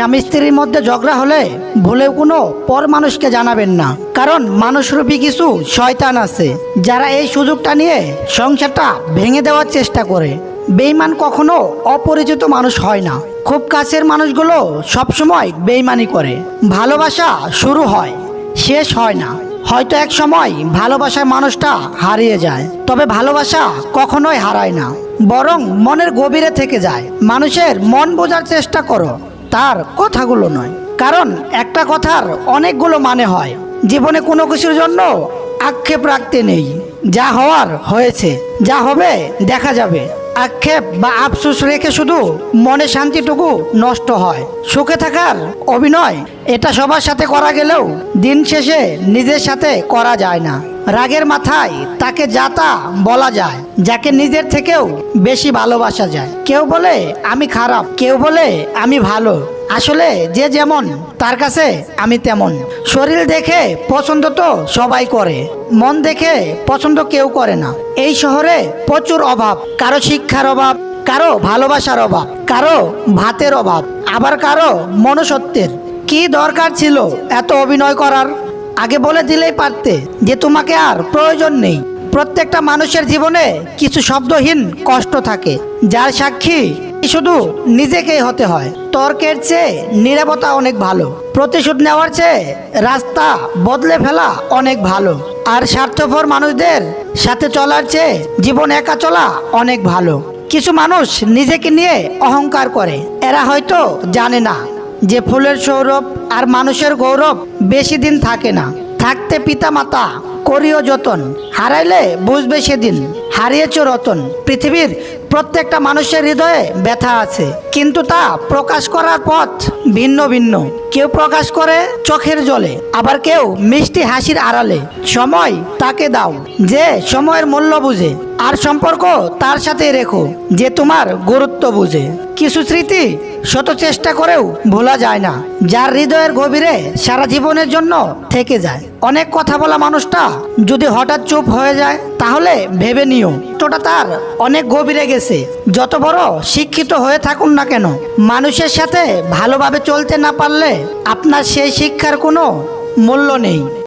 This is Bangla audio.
স্বামী স্ত্রীর মধ্যে ঝগড়া হলে ভুলেও কোনো পর মানুষকে জানাবেন না। কারণ মানুষরূপী কিছু শয়তান আছে, যারা এই সুযোগটা নিয়ে সংসারটা ভেঙে দেওয়ার চেষ্টা করে। বেইমান কখনো অপরিচিত মানুষ হয় না। খুব কাছের মানুষগুলো সবসময় বেইমানি করে। ভালোবাসা শুরু হয়, শেষ হয় না। হয়তো এক সময় ভালোবাসার মানুষটা হারিয়ে যায়, তবে ভালোবাসা কখনোই হারায় না। বরং মনের গভীরে থেকে যায়। মানুষের মন বোঝার চেষ্টা করো। তার কথাগুলো নয়। কারণ একটা কথার অনেকগুলো মানে হয়। জীবনে কোনো কিছুর জন্য আক্ষেপ রাখতে নেই। যা হওয়ার হয়েছে, যা হবে দেখা যাবে। আক্ষেপ বা আফসোস রেখে শুধু মনে শান্তিটুকু নষ্ট হয়। সুখে থাকার অভিনয় এটা সবার সাথে করা গেলেও দিন শেষে নিজের সাথে করা যায় না। রাগের মাথায় তাকে যাতা বলা যায়, যাকে নিজের থেকেও বেশি ভালোবাসা যায়। কেউ বলে, আমি খারাপ। কেউ বলে, আমি ভালো। আসলে যে যেমন, তার কাছে আমি তেমন। শরীর দেখে পছন্দ তো সবাই করে, মন দেখে পছন্দ কেউ করে না। এই শহরে প্রচুর অভাব, কারও শিক্ষার অভাব, কারও ভালোবাসার অভাব, কারও ভাতের অভাব, আবার কারও মনসত্বের কি দরকার ছিল এত অভিনয় করার? আগে বলে দিলেই পারতে যে তোমাকে আর প্রয়োজন নেই। প্রত্যেকটা মানুষের জীবনে কিছু শব্দহীন কষ্ট থাকে, যার সাক্ষী শুধু নিজেকেই হতে হয়। তর্কের চেয়ে নিরাপত্তা অনেক ভালো। প্রতিশোধ নেওয়ার চেয়ে রাস্তা বদলে ফেলা অনেক ভালো। আর স্বার্থপর মানুষদের সাথে চলার চেয়ে জীবন একা চলা অনেক ভালো। কিছু মানুষ নিজেকে নিয়ে অহংকার করে, এরা হয়তো জানে না। যে ফুলের সৌরভ আর মানুষের গৌরব বেশি দিন থাকে না। থাকতে পিতা মাতা করিও যতন, হারাইলে বুঝবে সেদিন। হারিয়েছ রতন, পৃথিবীর প্রত্যেকটা মানুষের হৃদয়ে ব্যথা আছে। কিন্তু তা প্রকাশ করার পথ ভিন্ন ভিন্ন। কেউ প্রকাশ করে চোখের জলে, আবার কেউ মিষ্টি হাসির আড়ালে। সময় তাকে দাও, যে সময়ের মূল্য বুঝে, আর সম্পর্ক তার সাথে রেখো, যে তোমার গুরুত্ব বুঝে। কিছু স্মৃতি শত চেষ্টা করেও ভোলা যায় না, যার হৃদয়ের গভীরে সারা জীবনের জন্য থেকে যায়। অনেক কথা বলা মানুষটা যদি হঠাৎ চুপ হয়ে যায়, তাহলে ভেবে নিও তোটা তার অনেক গভীরে গেছে। যত বড় শিক্ষিত হয়ে থাকুন না কেন, মানুষের সাথে ভালোভাবে চলতে না পারলে আপনার সেই শিক্ষার কোনো মূল্য নেই।